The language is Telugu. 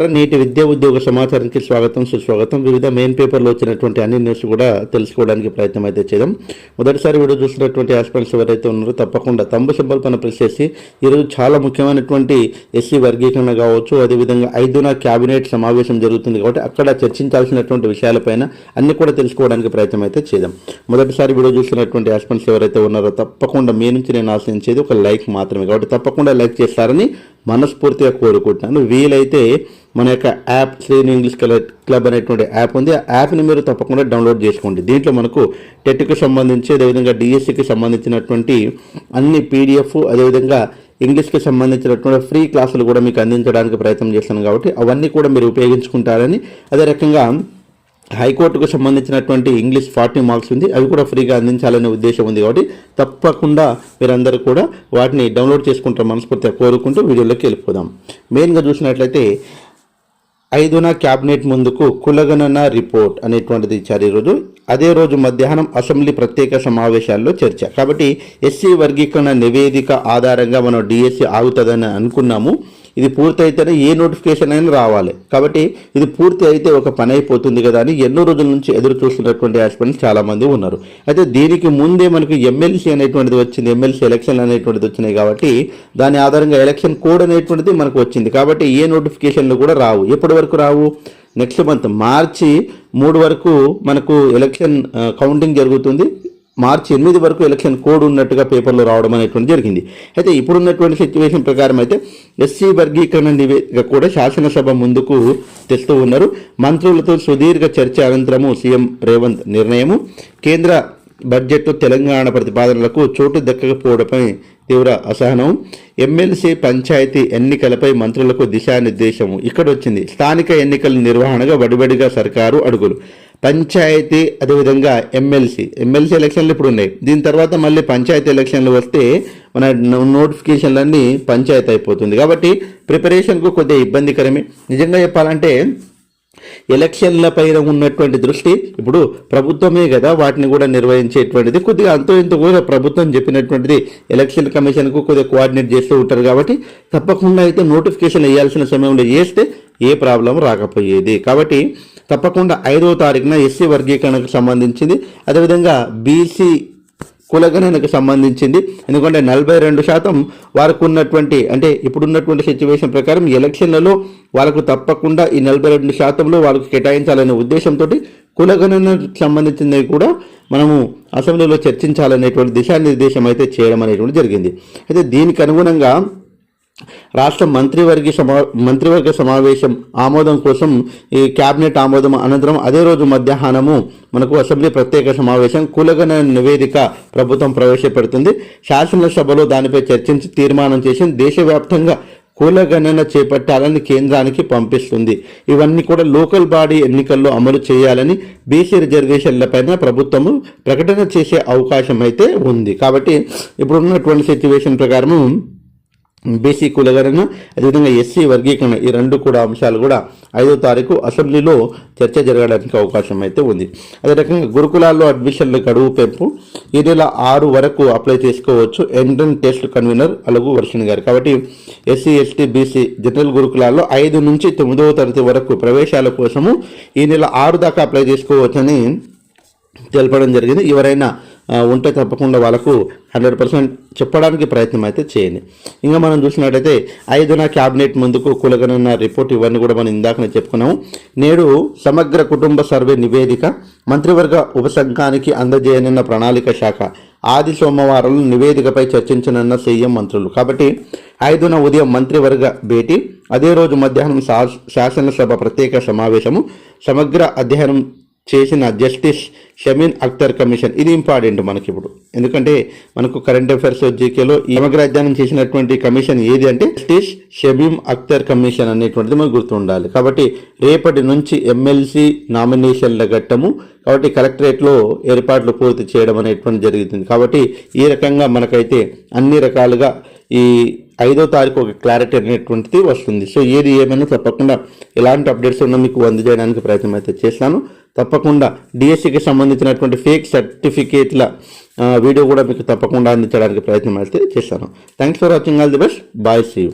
నేటి విద్యా ఉద్యోగ సమాచారానికి స్వాగతం సుస్వాగతం. వివిధ మెయిన్ పేపర్లో వచ్చినటువంటి అన్ని న్యూస్ కూడా తెలుసుకోవడానికి ప్రయత్నం అయితే చేద్దాం. మొదటిసారి వీడియో చూసినటువంటి ఆస్పిరెంట్స్ ఎవరైతే ఉన్నారో తప్పకుండా తంబు సింబల్ పైన ప్రెస్ చేసి ఈరోజు చాలా ముఖ్యమైనటువంటి ఎస్సీ వర్గీకరణ కావచ్చు అదేవిధంగా ఐదున క్యాబినెట్ సమావేశం జరుగుతుంది కాబట్టి అక్కడ చర్చించాల్సినటువంటి విషయాలపైన అన్ని కూడా తెలుసుకోవడానికి ప్రయత్నం అయితే చేద్దాం. మొదటిసారి వీడియో చూసినటువంటి ఆస్పిరెంట్స్ ఎవరైతే ఉన్నారో తప్పకుండా మీ నుంచి నేను ఆశించేది ఒక లైక్ మాత్రమే. కాబట్టి తప్పకుండా లైక్ చేస్తారని మనస్ఫూర్తిగా కోరుకుంటున్నాను. వీలైతే మన యొక్క app Srini English club club అనేటువంటి యాప్ ఉంది. ఆ యాప్ని మీరు తప్పకుండా డౌన్లోడ్ చేసుకోండి. దీంట్లో మనకు టెట్కి సంబంధించి అదేవిధంగా డిఎస్సికి సంబంధించినటువంటి అన్ని పీడిఎఫ్ అదేవిధంగా ఇంగ్లీష్కి సంబంధించినటువంటి ఫ్రీ క్లాసులు కూడా మీకు అందించడానికి ప్రయత్నం చేస్తాను కాబట్టి అవన్నీ కూడా మీరు ఉపయోగించుకుంటారని. అదే రకంగా హైకోర్టుకు సంబంధించినటువంటి ఇంగ్లీష్ ఫార్టీ మార్క్స్ ఉంది. అవి కూడా ఫ్రీగా అందించాలనే ఉద్దేశం ఉంది కాబట్టి తప్పకుండా మీరందరూ కూడా వాటిని డౌన్లోడ్ చేసుకుంటారు మనస్ఫూర్తిగా కోరుకుంటూ వీడియోలోకి వెళ్ళిపోదాం. మెయిన్గా చూసినట్లయితే ఐదున క్యాబినెట్ ముందుకు కులగణన రిపోర్ట్ అనేటువంటిది ఇచ్చారు ఈరోజు. అదే రోజు మధ్యాహ్నం అసెంబ్లీ ప్రత్యేక సమావేశాల్లో చర్చ కాబట్టి ఎస్సీ వర్గీకరణ నివేదిక ఆధారంగా మనం డిఎస్సి ఆగుతుందని అనుకున్నాము. ఇది పూర్తి అయితేనే ఏ నోటిఫికేషన్ అయినా రావాలి. కాబట్టి ఇది పూర్తి అయితే ఒక పని అయిపోతుంది కదా అని ఎన్నో రోజుల నుంచి ఎదురు చూస్తున్నటువంటి ఆస్పిరెంట్స్ చాలామంది ఉన్నారు. అయితే దీనికి ముందే మనకు ఎమ్మెల్సీ అనేటువంటిది వచ్చింది. ఎమ్మెల్సీ ఎలక్షన్ అనేటువంటిది వచ్చినాయి కాబట్టి దాని ఆధారంగా ఎలక్షన్ కోడ్ అనేటువంటిది మనకు వచ్చింది. కాబట్టి ఏ నోటిఫికేషన్లు కూడా రావు. ఎప్పటి వరకు రావు? నెక్స్ట్ మంత్ మార్చి మూడు వరకు మనకు ఎలక్షన్ కౌంటింగ్ uh, జరుగుతుంది. మార్చి ఎనిమిది వరకు ఎలక్షన్ కోడ్ ఉన్నట్టుగా పేపర్లో రావడం అనేటువంటి జరిగింది. అయితే ఇప్పుడున్నటువంటి సిచ్యువేషన్ ప్రకారం అయితే ఎస్సీ వర్గీకరణ నివేదిక కూడా శాసనసభ ముందుకు తెస్తూ ఉన్నారు. మంత్రులతో సుదీర్ఘ చర్చ అనంతరము సీఎం రేవంత్ నిర్ణయము. కేంద్ర బడ్జెట్ తెలంగాణ ప్రతిపాదనలకు చోటు దక్కకపోవడంపై తీవ్ర అసహనం. ఎమ్మెల్సీ పంచాయతీ ఎన్నికలపై మంత్రులకు దిశానిర్దేశము. ఇక్కడ వచ్చింది స్థానిక ఎన్నికల నిర్వహణగా వడివడిగా సర్కారు అడుగులు. పంచాయతీ అదేవిధంగా ఎమ్మెల్సీ. ఎమ్మెల్సీ ఎలక్షన్లు ఇప్పుడు ఉన్నాయి. దీని తర్వాత మళ్ళీ పంచాయతీ ఎలక్షన్లు వస్తే మన నోటిఫికేషన్లన్నీ పంచాయతీ అయిపోతుంది. కాబట్టి ప్రిపరేషన్కు కొద్దిగా ఇబ్బందికరమే. నిజంగా చెప్పాలంటే ఎలక్షన్ల పైన ఉన్నటువంటి దృష్టి ఇప్పుడు ప్రభుత్వమే కదా వాటిని కూడా నిర్వహించేటువంటిది. కొద్దిగా అంతో ఇంత కూడా ప్రభుత్వం చెప్పినటువంటిది ఎలక్షన్ కమిషన్కు కొద్దిగా కోఆర్డినేట్ చేస్తూ ఉంటారు కాబట్టి తప్పకుండా అయితే నోటిఫికేషన్ వేయాల్సిన సమయంలో చేస్తే ఏ ప్రాబ్లం రాకపోయేది. కాబట్టి తప్పకుండా ఐదవ తారీఖున ఎస్సీ వర్గీకరణకు సంబంధించింది. అదేవిధంగా బీసీ కులగణనకు సంబంధించింది. ఎందుకంటే నలభై రెండు శాతం వారికి ఉన్నటువంటి అంటే ఇప్పుడున్నటువంటి సిచ్యువేషన్ ప్రకారం ఎలక్షన్లలో వాళ్ళకు తప్పకుండా ఈ నలభై రెండు శాతంలో వాళ్ళకు కేటాయించాలనే ఉద్దేశంతో కులగణనకు సంబంధించినవి కూడా మనము అసెంబ్లీలో చర్చించాలనేటువంటి దిశానిర్దేశం అయితే చేయడం అనేటువంటి జరిగింది. అయితే దీనికి అనుగుణంగా రాష్ట్ర మంత్రివర్గ సమా మంత్రివర్గ సమావేశం ఆమోదం కోసం ఈ కేబినెట్ ఆమోదం అనంతరం అదే రోజు మధ్యాహ్నము మనకు అసెంబ్లీ ప్రత్యేక సమావేశం కులగన నివేదిక ప్రభుత్వం ప్రవేశపెడుతుంది. శాసనసభలో దానిపై చర్చించి తీర్మానం చేసి దేశవ్యాప్తంగా కులగణన చేపట్టాలని కేంద్రానికి పంపిస్తుంది. ఇవన్నీ కూడా లోకల్ బాడీ ఎన్నికల్లో అమలు చేయాలని బీసీ రిజర్వేషన్లపైన ప్రభుత్వము ప్రకటన చేసే అవకాశం అయితే ఉంది. కాబట్టి ఇప్పుడున్నటువంటి సిచ్యువేషన్ ప్రకారము బీసీ కులగణన అదేవిధంగా ఎస్సీ వర్గీకరణ ఈ రెండు కూడా అంశాలు కూడా ఐదో తారీఖు అసెంబ్లీలో చర్చ జరగడానికి అవకాశం అయితే ఉంది. అదే రకంగా గురుకులాల్లో అడ్మిషన్ల గడువు పెంపు ఈ నెల ఆరు వరకు అప్లై చేసుకోవచ్చు. ఎంట్రన్ టెస్ట్ కన్వీనర్ అలుగు వర్షణ్ గారు. కాబట్టి ఎస్సీ ఎస్టీ బీసీ జనరల్ గురుకులాల్లో ఐదు నుంచి తొమ్మిదవ తరగతి వరకు ప్రవేశాల కోసము ఈ నెల ఆరు దాకా అప్లై చేసుకోవచ్చని తెలపడం జరిగింది. ఎవరైనా ఉంటే తప్పకుండా వాళ్ళకు హండ్రెడ్ పర్సెంట్ చెప్పడానికి ప్రయత్నం అయితే చేయండి. ఇంకా మనం చూసినట్టయితే ఐదున క్యాబినెట్ ముందుకు కులగనన్న రిపోర్ట్ ఇవన్నీ కూడా మనం ఇందాకనే చెప్పుకున్నాము. నేడు సమగ్ర కుటుంబ సర్వే నివేదిక మంత్రివర్గ ఉపసంఘానికి అందజేయనున్న ప్రణాళిక శాఖ ఆది సోమవారం నివేదికపై చర్చించనున్న సీఎం మంత్రులు. కాబట్టి ఐదున ఉదయం మంత్రివర్గ భేటీ అదే రోజు మధ్యాహ్నం శాసనసభ ప్రత్యేక సమావేశము. సమగ్ర అధ్యయనం చేసిన జస్టిస్ షమీన్ అఖ్తర్ కమిషన్. ఇది ఇంపార్టెంట్ మనకి ఇప్పుడు ఎందుకంటే మనకు కరెంట్ అఫైర్స్ జీకేలో ఈ సమగ్రాధ్యానం చేసినటువంటి కమిషన్ ఏది అంటే జస్టిస్ షబీమ్ అఖ్తర్ కమిషన్ అనేటువంటిది మనకు గుర్తుండాలి. కాబట్టి రేపటి నుంచి ఎమ్మెల్సీ నామినేషన్ల ఘట్టము కాబట్టి కలెక్టరేట్లో ఏర్పాట్లు పూర్తి చేయడం అనేటువంటి జరుగుతుంది. కాబట్టి ఈ రకంగా మనకైతే అన్ని రకాలుగా ఈ ఐదో తారీఖు ఒక క్లారిటీ అనేటువంటిది వస్తుంది. సో ఏది ఏమైనా తప్పకుండా ఎలాంటి అప్డేట్స్ ఉన్నా మీకు అందజేయడానికి ప్రయత్నం అయితే చేస్తాను. తప్పకుండా డిఎస్సికి సంబంధించినటువంటి ఫేక్ సర్టిఫికేట్ల వీడియో కూడా మీకు తప్పకుండా అందించడానికి ప్రయత్నం అయితే చేస్తాను. Thanks for watching all the best bye see you